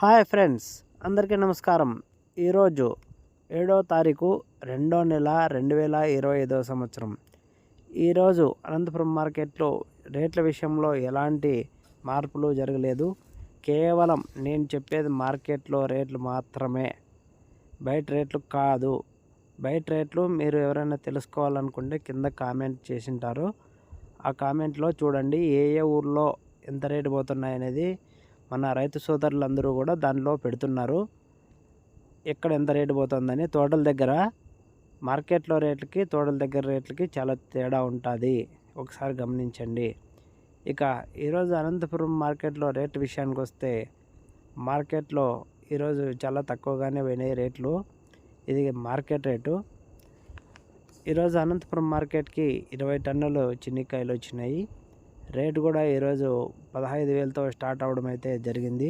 Hi friends అందరికీ నమస్కారం. ఈరోజు ఏడో తారీఖు రెండో నెల రెండు వేల ఇరవై ఐదవ సంవత్సరం. ఈరోజు అనంతపురం మార్కెట్లో రేట్ల విషయంలో ఎలాంటి మార్పులు జరగలేదు. కేవలం నేను చెప్పేది మార్కెట్లో రేట్లు మాత్రమే. బయట రేట్లు కాదు. బయట రేట్లు మీరు ఎవరైనా తెలుసుకోవాలనుకుంటే కింద కామెంట్ చేసింటారు. ఆ కామెంట్లో చూడండి ఏ ఏ ఊర్లో ఎంత రేటు పోతున్నాయి అనేది మన రైతు సోదరులందరూ కూడా దానిలో పెడుతున్నారు. ఎక్కడ ఎంత రేటు పోతుందని తోటల దగ్గర మార్కెట్లో రేట్లకి తోటల దగ్గర రేట్లకి చాలా తేడా ఉంటుంది. ఒకసారి గమనించండి. ఇక ఈరోజు అనంతపురం మార్కెట్లో రేట్ విషయానికి వస్తే మార్కెట్లో ఈరోజు చాలా తక్కువగానే పోయినాయి రేట్లు. ఇది మార్కెట్ రేటు. ఈరోజు అనంతపురం మార్కెట్కి ఇరవై టన్నులు చిన్నికాయలు వచ్చినాయి. రేటు కూడా ఈరోజు పదహైదు వేలతో స్టార్ట్ అవడం అయితే జరిగింది.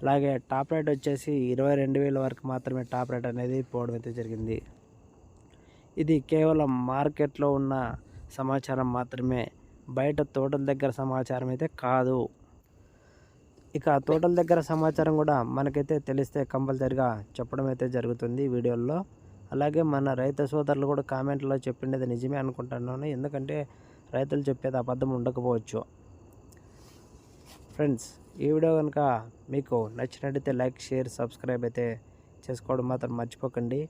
అలాగే టాప్ రేట్ వచ్చేసి ఇరవై రెండు వేల వరకు మాత్రమే టాప్ రేట్ అనేది పోవడం అయితే జరిగింది. ఇది కేవలం మార్కెట్లో ఉన్న సమాచారం మాత్రమే బయట తోటల దగ్గర సమాచారం అయితే కాదు. ఇక తోటల దగ్గర సమాచారం కూడా మనకైతే తెలిస్తే కంపల్సరిగా చెప్పడం అయితే జరుగుతుంది వీడియోల్లో అలాగే మన రైతు సోదరులు కూడా కామెంట్లో చెప్పిండేది నిజమే అనుకుంటున్నాను. ఎందుకంటే రైతులు చెప్పేది అబద్ధం ఉండకపోవచ్చు. ఫ్రెండ్స్ ఈ వీడియో కనుక మీకు నచ్చినట్టయితే లైక్ షేర్ సబ్స్క్రైబ్ అయితే చేసుకోవడం మాత్రం మర్చిపోకండి.